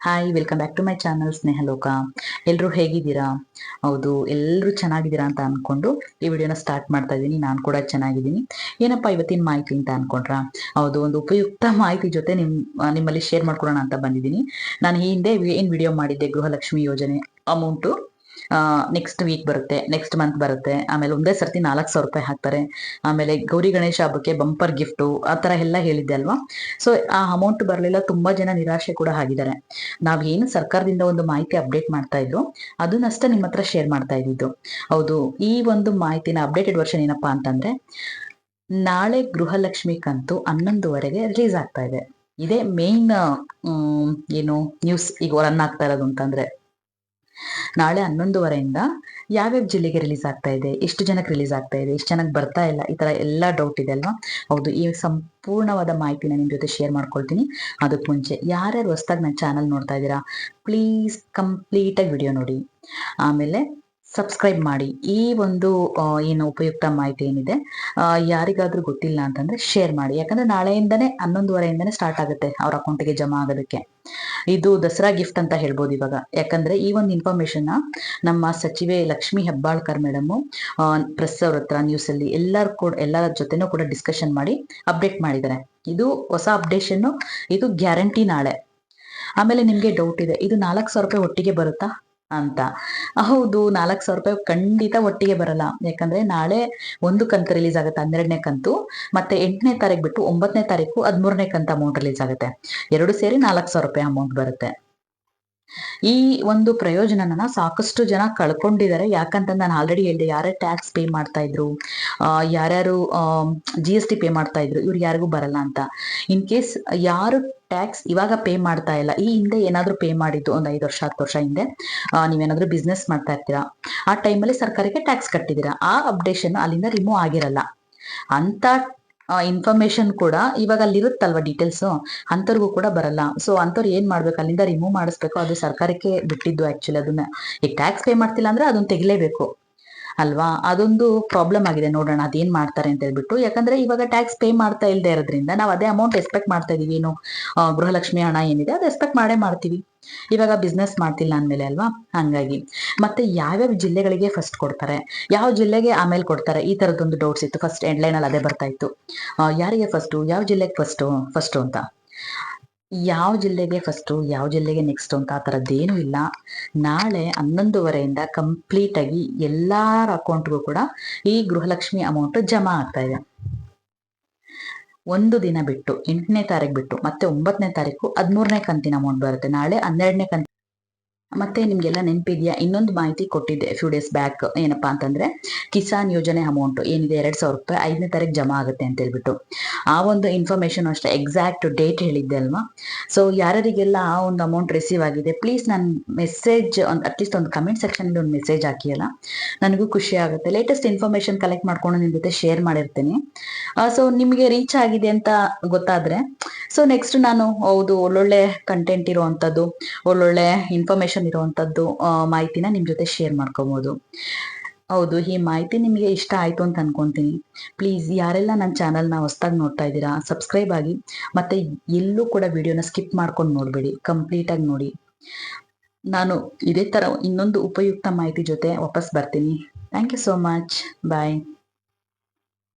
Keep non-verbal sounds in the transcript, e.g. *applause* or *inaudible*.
Hi welcome back to my channel Snehaloka ಎಲ್ಲರೂ ಹೇಗಿದ್ದೀರಾ? ಹೌದು ಎಲ್ಲರೂ ಚೆನ್ನಾಗಿದ್ದೀರಾ ಅಂತ ಅನ್ಕೊಂಡು ಈ ವಿಡಿಯೋನ ಸ್ಟಾರ್ಟ್ ಮಾಡ್ತಾ ಇದ್ದೀನಿ. ನಾನು ಕೂಡ ಚೆನ್ನಾಗಿದ್ದೀನಿ. ಏನಪ್ಪ ಇವತ್ತಿನ ಮಾಹಿತಿ ಅಂತ ಅನ್ಕೊಂಡ್ರ? ಹೌದು, ಒಂದು ಉಪಯುಕ್ತ *laughs* ಮಾಹಿತಿ ಜೊತೆ ನಿಮ್ ನಿಮ್ಮಲ್ಲಿ ಶೇರ್ ಮಾಡ್ಕೊಳ್ಳೋಣ ಅಂತ ಬಂದಿದ್ದೀನಿ. ನಾನು ಈ ಹಿಂದೆ ಏನು ವಿಡಿಯೋ ಮಾಡಿದ್ದೆ, ಗೃಹಲಕ್ಷ್ಮಿ ಯೋಜನೆ ಅಮೌಂಟು ನೆಕ್ಸ್ಟ್ ವೀಕ್ ಬರುತ್ತೆ ನೆಕ್ಸ್ಟ್ ಮಂತ್ ಬರುತ್ತೆ. ಆಮೇಲೆ ಒಂದೇ ಸರ್ತಿ ನಾಲ್ಕು ಸಾವಿರ ರೂಪಾಯಿ ಹಾಕ್ತಾರೆ. ಆಮೇಲೆ ಗೌರಿ ಗಣೇಶ ಹಬ್ಬಕ್ಕೆ ಬಂಪರ್ ಗಿಫ್ಟು ಆ ಥರ ಎಲ್ಲ ಹೇಳಿದ್ದೆ ಅಲ್ವಾ? ಸೊ ಆ ಅಮೌಂಟ್ ಬರಲಿಲ್ಲ, ತುಂಬಾ ಜನ ನಿರಾಶೆ ಕೂಡ ಆಗಿದ್ದಾರೆ. ಏನು ಸರ್ಕಾರದಿಂದ ಒಂದು ಮಾಹಿತಿ ಅಪ್ಡೇಟ್ ಮಾಡ್ತಾ ಇದ್ರು ಅದನ್ನಷ್ಟೇ ನಿಮ್ಮ ಹತ್ರ ಶೇರ್ ಮಾಡ್ತಾ ಇದ್ದಿದ್ದು. ಹೌದು, ಈ ಒಂದು ಮಾಹಿತಿನ ಅಪ್ಡೇಟೆಡ್ ವರ್ಷನ್ ಏನಪ್ಪಾ ಅಂತಂದ್ರೆ, ನಾಳೆ ಗೃಹಲಕ್ಷ್ಮಿ ಕಂತು ಹನ್ನೊಂದುವರೆಗೆ ರಿಲೀಸ್ ಆಗ್ತಾ ಇದೆ. ಇದೇ ಮೇನ್ ಏನು ನ್ಯೂಸ್ ಈಗ ರನ್ ಆಗ್ತಾ ಇರೋದು ಅಂತಂದ್ರೆ. ನಾಳೆ ಹನ್ನೊಂದುವರೆಯಿಂದ ಯಾವ್ಯಾವ ಜಿಲ್ಲೆಗೆ ರಿಲೀಸ್ ಆಗ್ತಾ ಇದೆ, ಎಷ್ಟು ಜನಕ್ಕೆ ರಿಲೀಸ್ ಆಗ್ತಾ ಇದೆ, ಎಷ್ಟು ಜನಕ್ಕೆ ಬರ್ತಾ ಇಲ್ಲ, ಈ ತರ ಎಲ್ಲ ಡೌಟ್ ಇದೆ ಅಲ್ವಾ? ಹೌದು, ಈ ಸಂಪೂರ್ಣವಾದ ಮಾಹಿತಿನ ನಿಮ್ ಜೊತೆ ಶೇರ್ ಮಾಡ್ಕೊಳ್ತೀನಿ. ಅದಕ್ಕೆ ಮುಂಚೆ ಯಾರ್ಯಾರು ಹೊಸದಾಗಿ ನನ್ನ ಚಾನಲ್ ನೋಡ್ತಾ ಇದ್ದೀರಾ ಪ್ಲೀಸ್ ಕಂಪ್ಲೀಟ್ ಆಗಿ ವಿಡಿಯೋ ನೋಡಿ. ಆಮೇಲೆ ಸಬ್ಸ್ಕ್ರೈಬ್ ಮಾಡಿ. ಈ ಒಂದು ಏನು ಉಪಯುಕ್ತ ಮಾಹಿತಿ ಏನಿದೆ ಯಾರಿಗಾದ್ರೂ ಗೊತ್ತಿಲ್ಲ ಅಂತಂದ್ರೆ ಶೇರ್ ಮಾಡಿ. ಯಾಕಂದ್ರೆ ನಾಳೆಯಿಂದನೇ, ಹನ್ನೊಂದುವರೆಯಿಂದನೇ ಸ್ಟಾರ್ಟ್ ಆಗುತ್ತೆ ಅವ್ರ ಅಕೌಂಟಿಗೆ ಜಮಾ ಆಗೋದಕ್ಕೆ. ಇದು ದಸರಾ ಗಿಫ್ಟ್ ಅಂತ ಹೇಳ್ಬೋದು ಇವಾಗ. ಯಾಕಂದ್ರೆ ಈ ಒಂದು ಇನ್ಫಾರ್ಮೇಶನ್ ನಮ್ಮ ಸಚಿವೆ ಲಕ್ಷ್ಮಿ ಹೆಬ್ಬಾಳ್ಕರ್ ಮೇಡಮ್ ಪ್ರೆಸ್ ಅವ್ರ ಹತ್ರ ನ್ಯೂಸ್ ಅಲ್ಲಿ ಎಲ್ಲರ ಕೂಡ, ಎಲ್ಲರ ಜೊತೆನೂ ಕೂಡ ಡಿಸ್ಕಷನ್ ಮಾಡಿ ಅಪ್ಡೇಟ್ ಮಾಡಿದ್ದಾರೆ. ಇದು ಹೊಸ ಅಪ್ಡೇಷನ್ ಇದು ಗ್ಯಾರಂಟಿ ನಾಳೆ. ಆಮೇಲೆ ನಿಮ್ಗೆ ಡೌಟ್ ಇದೆ, ಇದು ನಾಲ್ಕು ಸಾವಿರ ರೂಪಾಯಿ ಒಟ್ಟಿಗೆ ಬರುತ್ತಾ? ಅಂತ. ಹೌದು, ನಾಲ್ಕು ಸಾವಿರ ರೂಪಾಯಿ ಖಂಡಿತ ಒಟ್ಟಿಗೆ ಬರಲ್ಲ. ಯಾಕಂದ್ರೆ ನಾಳೆ ಒಂದು ಕಂತು ರಿಲೀಸ್ ಆಗುತ್ತೆ, ಹನ್ನೆರಡನೇ ಕಂತು, ಮತ್ತೆ ಎಂಟನೇ ತಾರೀಕು ಬಿಟ್ಟು ಒಂಬತ್ತನೇ ತಾರೀಕು ಹದಿಮೂರನೇ ಕಂತು ಅಮೌಂಟ್ ರಿಲೀಸ್ ಆಗುತ್ತೆ. ಎರಡು ಸೇರಿ ನಾಲ್ಕು ಸಾವಿರ ರೂಪಾಯಿ ಅಮೌಂಟ್ ಬರುತ್ತೆ. ಈ ಒಂದು ಪ್ರಯೋಜನನ ಸಾಕಷ್ಟು ಜನ ಕಳ್ಕೊಂಡಿದ್ದಾರೆ. ಯಾಕಂತ ನಾನು ಆಲ್ರೆಡಿ ಹೇಳಿದೆ ಯಾರೇ ಟ್ಯಾಕ್ಸ್ ಪೇ ಮಾಡ್ತಾ ಇದ್ರು ಯಾರ್ಯಾರು ಜಿ ಎಸ್ ಟಿ ಪೇ ಮಾಡ್ತಾ ಇದ್ರು, ಇವ್ರು ಯಾರಿಗೂ ಬರಲ್ಲ ಅಂತ. ಇನ್ ಕೇಸ್ ಯಾರು ಟ್ಯಾಕ್ಸ್ ಇವಾಗ ಪೇ ಮಾಡ್ತಾ ಇಲ್ಲ, ಈ ಹಿಂದೆ ಏನಾದರೂ ಪೇ ಮಾಡಿದ್ದು ಒಂದು ಐದು ವರ್ಷ, ಹತ್ತು ವರ್ಷ ಹಿಂದೆ ನೀವೇನಾದ್ರೂ ಬಿಸ್ನೆಸ್ ಮಾಡ್ತಾ ಇರ್ತೀರಾ? ಆ ಟೈಮಲ್ಲಿ ಸರ್ಕಾರಕ್ಕೆ ಟ್ಯಾಕ್ಸ್ ಕಟ್ಟಿದ್ದೀರಾ. ಆ ಅಪ್ಡೇಷನ್ ಅಲ್ಲಿಂದ ರಿಮೂವ್ ಆಗಿರಲ್ಲ. ಅಂತ ಇನ್ಫಾರ್ಮೇಶನ್ ಕೂಡ ಇವಾಗ ಅಲ್ಲಿ ಇರುತ್ತಲ್ವಾ ಡೀಟೇಲ್ಸ್ ಅಂಥವ್ರಿಗೂ ಕೂಡ ಬರಲ್ಲ. ಸೊ ಅಂಥವ್ರು ಏನ್ ಮಾಡ್ಬೇಕು? ಅಲ್ಲಿಂದ ರಿಮೂವ್ ಮಾಡಿಸ್ಬೇಕು. ಅದು ಸರ್ಕಾರಕ್ಕೆ ಬಿಟ್ಟಿದ್ದು ಆಕ್ಚುಲಿ ಅದನ್ನ. ಈಗ ಟ್ಯಾಕ್ಸ್ ಪೇ ಮಾಡ್ತಿಲ್ಲ ಅಂದ್ರೆ ಅದನ್ನ ತೆಗಿಲೇಬೇಕು. ಅಲ್ವಾ? ಅದೊಂದು ಪ್ರಾಬ್ಲಮ್ ಆಗಿದೆ. ನೋಡೋಣ ಅದೇನ್ ಮಾಡ್ತಾರೆ ಅಂತ ಹೇಳ್ಬಿಟ್ಟು. ಯಾಕಂದ್ರೆ ಇವಾಗ ಟ್ಯಾಕ್ಸ್ ಪೇ ಮಾಡ್ತಾ ಇಲ್ಲದೆ ಇರೋದ್ರಿಂದ ನಾವು ಅದೇ ಅಮೌಂಟ್ ಎಕ್ಸ್ಪೆಕ್ಟ್ ಮಾಡ್ತಾ ಇದೀವಿ. ಏನು ಗೃಹಲಕ್ಷ್ಮಿ ಹಣ ಏನಿದೆ ಅದು ಎಕ್ಸ್ಪೆಕ್ಟ್ ಮಾಡೇ ಮಾಡ್ತೀವಿ. ಇವಾಗ ಬಿಸ್ನೆಸ್ ಮಾಡ್ತಿಲ್ಲ ಅಂದ್ಮೇಲೆ ಅಲ್ವಾ? ಹಂಗಾಗಿ. ಮತ್ತೆ ಯಾವ್ಯಾವ ಜಿಲ್ಲೆಗಳಿಗೆ ಫಸ್ಟ್ ಕೊಡ್ತಾರೆ? ಯಾವ ಜಿಲ್ಲೆಗೆ ಆಮೇಲೆ ಕೊಡ್ತಾರೆ? ಈ ತರದೊಂದು ಡೌಟ್ಸ್ ಇತ್ತು. ಫಸ್ಟ್ ಎಂಡ್ ಲೈನ್ ಅಲ್ಲಿ ಅದೇ ಬರ್ತಾ ಇತ್ತು. ಯಾರಿಗೆ ಫಸ್ಟು ಯಾವ ಜಿಲ್ಲೆಗೆ ಫಸ್ಟು ಫಸ್ಟು ಅಂತ? ಯಾವ ಜಿಲ್ಲೆಗೆ ಫಸ್ಟು ಯಾವ ಜಿಲ್ಲೆಗೆ ನೆಕ್ಸ್ಟ್ ಅಂತ ಆ ಥರದ್ದೇನೂ ಇಲ್ಲ. ನಾಳೆ ಹನ್ನೊಂದುವರೆಯಿಂದ ಕಂಪ್ಲೀಟ್ ಆಗಿ ಎಲ್ಲಾರ ಅಕೌಂಟ್ಗೂ ಕೂಡ ಈ ಗೃಹಲಕ್ಷ್ಮಿ ಅಮೌಂಟ್ ಜಮಾ ಆಗ್ತಾ ಇದೆ. ಒಂದು ದಿನ ಬಿಟ್ಟು, ಎಂಟನೇ ತಾರೀಕು ಬಿಟ್ಟು, ಮತ್ತೆ ಒಂಬತ್ತನೇ ತಾರೀಕು ಹದಿಮೂರನೇ ಕಂತಿನ ಅಮೌಂಟ್ ಬರುತ್ತೆ. ನಾಳೆ ಹನ್ನೆರಡನೇ ಕಂತು ಮತ್ತೆ ನಿಮ್ಗೆಲ್ಲ ನೆನಪಿದೆಯಾ? ಇನ್ನೊಂದು ಮಾಹಿತಿ ಕೊಟ್ಟಿದ್ದೆ ಫ್ಯೂ ಡೇಸ್ ಬ್ಯಾಕ್ ಏನಪ್ಪಾ ಅಂತಂದ್ರೆ, ಕಿಸಾನ್ ಯೋಜನೆ ಅಮೌಂಟ್ ಏನಿದೆ? ಎರಡ್ ಸಾವಿರ ರೂಪಾಯಿ ಐದನೇ ತಾರೀಕು ಜಮಾ ಆಗುತ್ತೆ ಅಂತ ಹೇಳ್ಬಿಟ್ಟು. ಆ ಒಂದು ಇನ್ಫಾರ್ಮೇಶನ್ ಅಷ್ಟೇ ಎಕ್ಸಾಕ್ಟ್ ಡೇಟ್ ಹೇಳಿದ್ದೆ ಅಲ್ವಾ? ಸೊ ಯಾರ್ಯಾರಿಗೆಲ್ಲ ಆ ಒಂದು ಅಮೌಂಟ್ ರಿಸೀವ್ ಆಗಿದೆ ಪ್ಲೀಸ್ ನಾನು ಮೆಸೇಜ್ ಒಂದು ಅಟ್ಲೀಸ್ಟ್ ಒಂದು ಕಮೆಂಟ್ ಸೆಕ್ಷನ್ ಒಂದು ಮೆಸೇಜ್ ಹಾಕಿಯಲ್ಲ? ನನಗೂ ಖುಷಿ ಆಗುತ್ತೆ. ಲೇಟೆಸ್ಟ್ ಇನ್ಫಾರ್ಮೇಶನ್ ಕಲೆಕ್ಟ್ ಮಾಡ್ಕೊಂಡು ನಿಮ್ ಜೊತೆ ಶೇರ್ ಮಾಡಿರ್ತೀನಿ. ಸೊ ನಿಮಗೆ ರೀಚ್ ಆಗಿದೆ ಅಂತ ಗೊತ್ತಾದ್ರೆ ಸೊ ನೆಕ್ಸ್ಟ್ ನಾನು, ಹೌದು, ಒಳ್ಳೊಳ್ಳೆ ಕಂಟೆಂಟ್ ಇರುವಂತದ್ದು, ಒಳ್ಳೊಳ್ಳೆ ಇನ್ಫಾರ್ಮೇಶನ್ ಇರುವಂತದ್ದು ಮಾಹಿತಿನ ನಿಮ್ ಜೊತೆ ಶೇರ್ ಮಾಡ್ಕೋಬಹುದು ಹೌದು, ಈ ಮಾಹಿತಿ ನಿಮಗೆ ಇಷ್ಟ ಆಯ್ತು ಅಂತ ಅನ್ಕೊಂತೀನಿ. ಪ್ಲೀಸ್ ಯಾರೆಲ್ಲ ನನ್ನ ಚಾನಲ್ನ ಹೊಸ್ದಾಗಿ ನೋಡ್ತಾ ಇದ್ದೀರಾ ಸಬ್ಸ್ಕ್ರೈಬ್ ಆಗಿ, ಮತ್ತೆ ಎಲ್ಲೂ ಕೂಡ ವಿಡಿಯೋನ ಸ್ಕಿಪ್ ಮಾಡ್ಕೊಂಡು ನೋಡಬೇಡಿ ಕಂಪ್ಲೀಟ್ ಆಗಿ ನೋಡಿ. ನಾನು ಇದೇ ತರ ಇನ್ನೊಂದು ಉಪಯುಕ್ತ ಮಾಹಿತಿ ಜೊತೆ ವಾಪಸ್ ಬರ್ತೀನಿ. Thank you so much bye